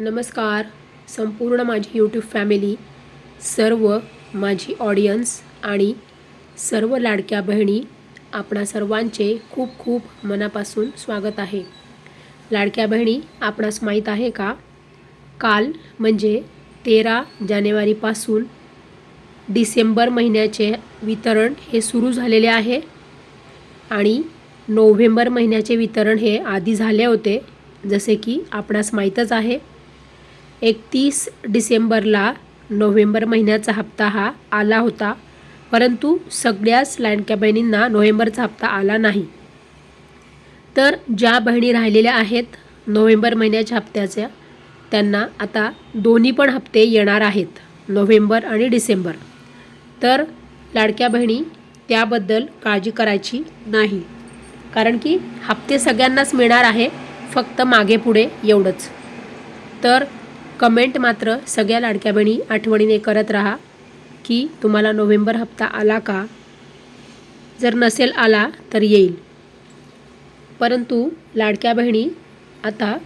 नमस्कार. संपूर्ण माझी यूट्यूब फॅमिली सर्व माझी ऑडियन्स आणि सर्व लाडक्या बहिणी आपणा सर्वांचे खूप खूप मनापासून स्वागत आहे. लाडक्या बहिणी आपणास माहीत आहे का? काल म्हणजे तेरा जानेवारीपासून डिसेंबर महिन्याचे वितरण हे सुरू झालेले आहे आणि नोव्हेंबर महिन्याचे वितरण हे आधी झाले होते जसे की आपणास माहीतच आहे. एकतीस डिसेंबरला नोव्हेंबर महिन्याचा हप्ता हा आला होता परंतु सगळ्याच लाडक्या बहिणींना नोव्हेंबरचा हप्ता आला नाही. तर ज्या बहिणी राहिलेल्या आहेत नोव्हेंबर महिन्याच्या हप्त्याच्या त्यांना आता दोन्ही पण हप्ते येणार आहेत नोव्हेंबर आणि डिसेंबर. तर लाडक्या बहिणी त्याबद्दल काळजी करायची नाही. कारण की हप्ते सगळ्यांनाच मिळणार आहे फक्त मागे पुढे एवढंच. तर कमेंट मात्र सगळ्या लाडक्या बहिणी आठवणीने करत राहा की तुम्हाला नोव्हेंबर हप्ता आला का? जर नसेल आला तर येईल. परंतु लाडक्या बहिणी आता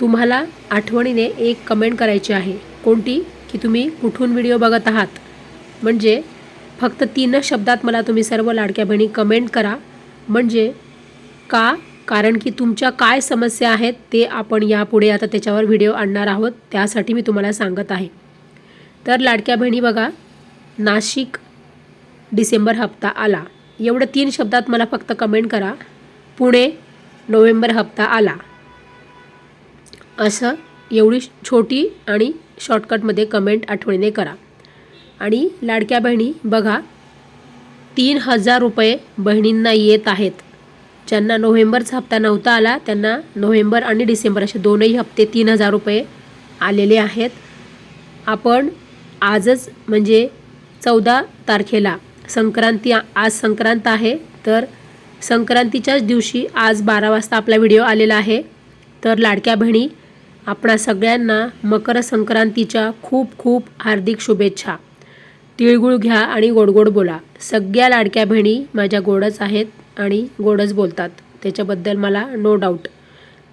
तुम्हाला आठवणीने एक कमेंट करायची आहे. कोणती? की तुम्ही कुठून व्हिडिओ बघत आहात? म्हणजे फक्त तीनच शब्दात मला तुम्ही सर्व लाडक्या बहिणी कमेंट करा. म्हणजे का कारण की तुमच्या काय समस्या आहेत ते आपण यापुढे आता त्याच्यावर व्हिडिओ आणणार आहोत. त्यासाठी मी तुम्हाला सांगत आहे. तर लाडक्या बहिणी बघा नाशिक डिसेंबर हप्ता आला. एवढं तीन शब्दात मला फक्त कमेंट करा. पुणे नोव्हेंबर हप्ता आला. असं एवढी छोटी आणि शॉर्टकटमध्ये कमेंट आठवणीने करा. आणि लाडक्या बहिणी बघा तीन हजार रुपये बहिणींना येत आहेत. ज्यांना नोव्हेंबरचा हप्ता नव्हता आला त्यांना नोव्हेंबर आणि डिसेंबर असे दोनही हप्ते तीन हजार रुपये आलेले आहेत. आपण आजच म्हणजे चौदा तारखेला संक्रांती आज संक्रांत आहे तर संक्रांतीच्याच दिवशी आज बारा वाजता आपला व्हिडिओ आलेला आहे. तर लाडक्या बहिणी आपणा सगळ्यांना मकर संक्रांतीच्या खूप खूप हार्दिक शुभेच्छा. तिळगुळ घ्या आणि गोडगोड बोला. सगळ्या लाडक्या बहिणी माझ्या गोडच आहेत. आणि गोडच बोलतात. त्याच्याबद्दल मला नो डाऊट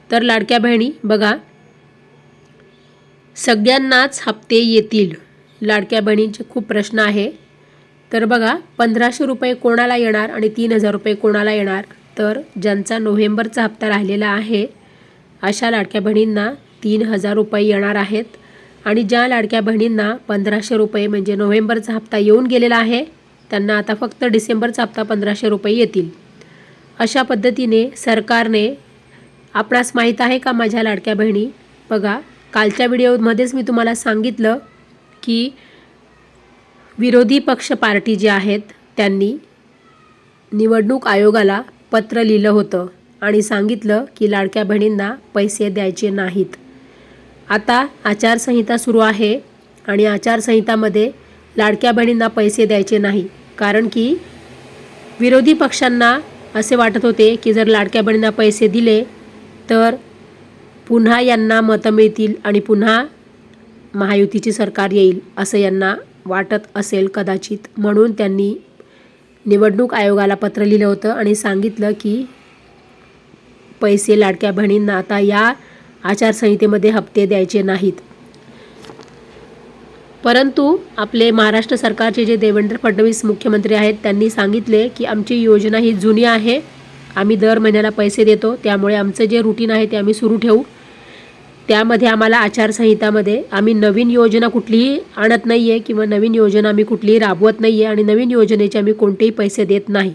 तर लाडक्या बहिणी बघा. सगळ्यांनाच हप्ते येतील. लाडक्या बहिणींचे खूप प्रश्न आहे. तर बघा पंधराशे रुपये कोणाला येणार आणि तीन हजार रुपये कोणाला येणार? तर ज्यांचा नोव्हेंबरचा हप्ता राहिलेला आहे अशा लाडक्या बहिणींना तीन हजार रुपये येणार आहेत. आणि ज्या लाडक्या बहिणींना पंधराशे रुपये म्हणजे नोव्हेंबरचा हप्ता येऊन गेलेला आहे त्यांना आता फक्त डिसेंबरचा हप्ता पंधराशे रुपये येतील. अशा पद्धतीने सरकारने आपणास माहीत आहे का माझ्या लाडक्या बहिणी? बघा कालच्या व्हिडिओमध्येच मी तुम्हाला सांगितलं की विरोधी पक्ष पार्टी जे आहेत त्यांनी निवडणूक आयोगाला पत्र लिहिलं होतं आणि सांगितलं की लाडक्या बहिणींना पैसे द्यायचे नाहीत. आता आचारसंहिता सुरू आहे आणि आचारसंहितामध्ये लाडक्या बहिणींना पैसे द्यायचे नाही. कारण की विरोधी पक्षांना असे वाटत होते की जर लाडक्या बहिणींना पैसे दिले तर पुन्हा यांना मतं मिळतील आणि पुन्हा महायुतीची सरकार येईल असं यांना वाटत असेल कदाचित. म्हणून त्यांनी निवडणूक आयोगाला पत्र लिहिलं होतं आणि सांगितलं की पैसे लाडक्या बहिणींना आता या आचारसंहितेमध्ये हप्ते द्यायचे नाहीत. परंतु आपले महाराष्ट्र सरकारचे जे देवेंद्र फडणवीस मुख्यमंत्री आहेत त्यांनी सांगितले की आमची योजना ही जुनी आहे. आम्ही दर महिन्याला पैसे देतो. त्यामुळे आमचं जे रुटीन आहे ते आम्ही सुरू ठेवू. त्यामध्ये आम्हाला आचारसंहितामध्ये आम्ही नवीन योजना कुठलीही आणत नाही आहे किंवा नवीन योजना आम्ही कुठलीही राबवत नाही आहे आणि नवीन योजनेचे आम्ही कोणतेही पैसे देत नाही.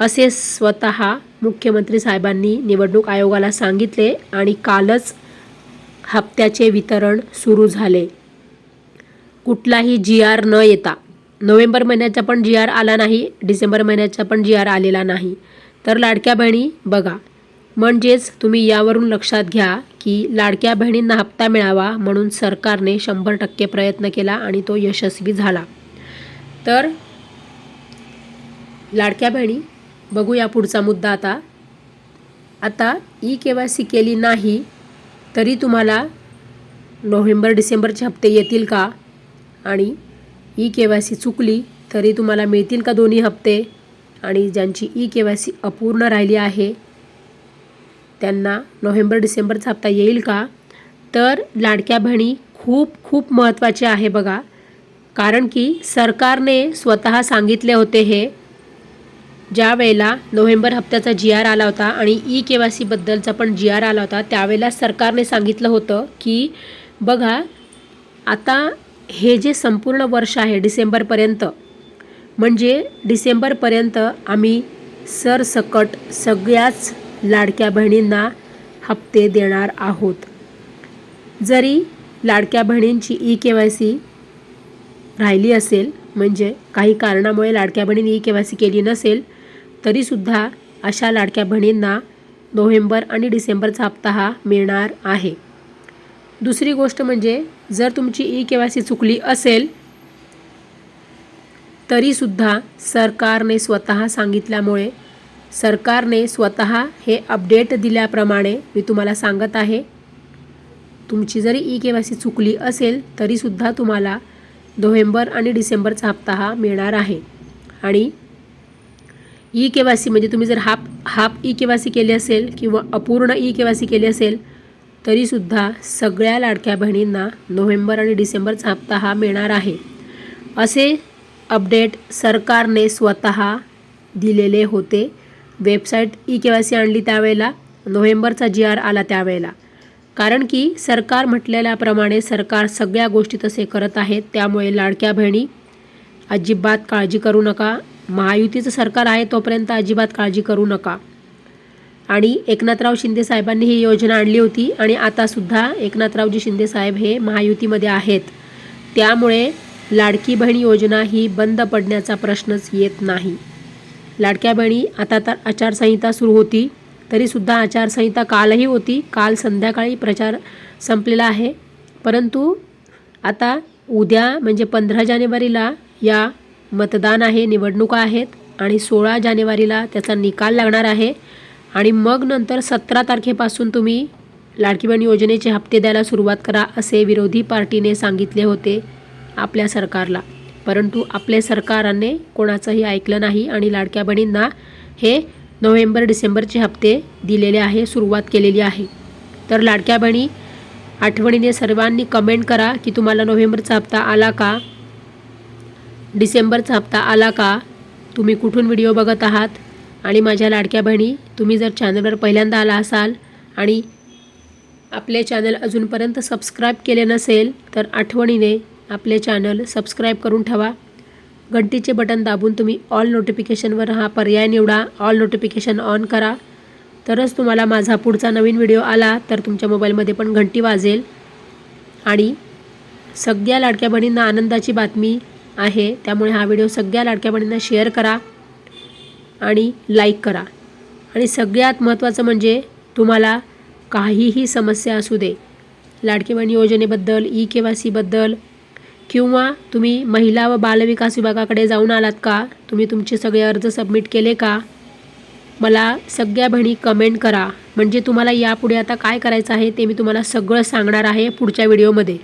असे स्वतः मुख्यमंत्री साहेबांनी निवडणूक आयोगाला सांगितले आणि कालच हप्त्याचे वितरण सुरू झाले. कुठलाही जी आर न येता. नोव्हेंबर महिन्याचा पण जी आर आला नाही डिसेंबर महिन्याचा पण जी आर आलेला नाही. तर लाडक्या बहिणी बघा. म्हणजेच तुम्ही यावरून लक्षात घ्या की लाडक्या बहिणींना हप्ता मिळावा म्हणून सरकारने शंभर टक्के प्रयत्न केला आणि तो यशस्वी झाला. तर लाडक्या बहिणी बघूया पुढचा मुद्दा आता. आता ई के वाय सी केली नाही तरी तुम्हाला नोव्हेंबर डिसेंबरचे हप्ते येतील का? आणि ई के वाय सी चुकली तरी तुम्हाला मिळतील का दोन्ही हप्ते? आणि ज्यांची ई के वाय सी अपूर्ण राहिली आहे त्यांना नोव्हेंबर डिसेंबरचा हप्ता येईल का? तर लाडक्या बहिणी खूप खूप महत्त्वाचे आहे बघा. कारण की सरकारने स्वतः सांगितले होते हे. ज्या वेळेला नोव्हेंबर हप्त्याचा जी आर आला होता आणि ई के वाय सीबद्दलचा पण जी आर आला होता त्यावेळेला सरकारने सांगितलं होतं की बघा आता हे जे संपूर्ण वर्ष आहे डिसेंबरपर्यंत म्हणजे डिसेंबरपर्यंत आम्ही सरसकट सगळ्याच लाडक्या बहिणींना हप्ते देणार आहोत. जरी लाडक्या बहिणींची ई के वाय सी राहिली असेल म्हणजे काही कारणामुळे लाडक्या बहिणींनी ई के वाय सी केली नसेल तरीसुद्धा अशा लाडक्या बहिणींना नोव्हेंबर आणि डिसेंबरचा हप्ता हा मिळणार आहे. दुसरी गोष्ट म्हणजे जर तुमची ई के वाय सी चुकली असेल तरीसुद्धा सरकारने स्वतः सांगितल्यामुळे सरकारने स्वतः हे अपडेट दिल्याप्रमाणे मी तुम्हाला सांगत आहे. तुमची जरी ई के वाय सी चुकली असेल तरीसुद्धा तुम्हाला नोव्हेंबर आणि डिसेंबरचा हप्ता हा मिळणार आहे. आणि ई के वाय सी म्हणजे तुम्ही जर half half E K Y C केली असेल किंवा अपूर्ण ई के वाय सी केली असेल तरीसुद्धा सगळ्या लाडक्या बहिणींना नोव्हेंबर आणि डिसेंबरचा हप्ता हा मिळणार आहे. असे अपडेट सरकारने स्वतः दिलेले होते. Website E K Y C आणली त्यावेळेला नोव्हेंबरचा जी आर आला त्यावेळेला. कारण की सरकार म्हटलेल्याप्रमाणे सरकार सगळ्या गोष्टी तसे करत आहेत त्यामुळे लाडक्या बहिणी अजिबात काळजी करू नका. महायुतीचं सरकार आहे तोपर्यंत अजिबात काळजी करू नका. आणि एकनाथराव शिंदे साहेबांनी ही योजना आणली होती आणि आतासुद्धा एकनाथरावजी शिंदे साहेब हे महायुतीमध्ये आहेत. त्यामुळे लाडकी बहीण योजना ही बंद पडण्याचा प्रश्नच येत नाही. लाडक्या बहिणी आता तर आचारसंहिता सुरू होती तरीसुद्धा आचारसंहिता कालही होती काल संध्याकाळी प्रचार संपलेला आहे. परंतु आता उद्या म्हणजे पंधरा जानेवारीला या मतदान आहे निवडणुका आहेत आणि सोळा जानेवारीला त्याचा निकाल लागणार आहे. आणि मग नंतर सतरा तारखेपासून तुम्ही लाडकी बहीण योजनेचे हप्ते द्यायला सुरुवात करा असे विरोधी पार्टीने सांगितले होते आपल्या सरकारला. परंतु आपल्या सरकारने कोणाचंही ऐकलं नाही आणि लाडक्या बहिणींना हे नोव्हेंबर डिसेंबरचे हप्ते दिलेले आहे सुरुवात केलेली आहे. तर लाडक्या बहिणी आठवणीने सर्वांनी कमेंट करा की तुम्हाला नोव्हेंबरचा हप्ता आला का? डिसेंबरचा हप्ता आला का? तुम्ही कुठून व्हिडिओ बघत आहात? आणि माझ्या लाडक्या बहिणी तुम्ही जर चॅनलवर पहिल्यांदा आला असाल आणि आपले चॅनल अजूनपर्यंत सबस्क्राईब केले नसेल तर आठवणीने आपले चॅनल सबस्क्राईब करून ठेवा. घंटीचे बटन दाबून तुम्ही ऑल नोटिफिकेशनवर हा पर्याय निवडा. ऑल नोटिफिकेशन ऑन करा. तरच तुम्हाला माझा पुढचा नवीन व्हिडिओ आला तर तुमच्या मोबाईलमध्ये पण घंटी वाजेल. आणि सगळ्या लाडक्या बहिणींना आनंदाची बातमी आहे त्यामुळे हा व्हिडिओ सगळ्या लाडक्या बहिणींना शेअर करा. आणि लाईक करा. आणि सगळ्यात महत्त्वाचं म्हणजे तुम्हाला काहीही समस्या असू दे लाडकी बहीण योजनेबद्दल ई के वाय सीबद्दल किंवा तुम्ही महिला व बालविकास विभागाकडे जाऊन आलात का तुम्ही तुमचे सगळे अर्ज सबमिट केले का मला सगळ्या बहिणी कमेंट करा. म्हणजे तुम्हाला यापुढे आता काय करायचं आहे ते मी तुम्हाला सगळं सांगणार आहे पुढच्या व्हिडिओमध्ये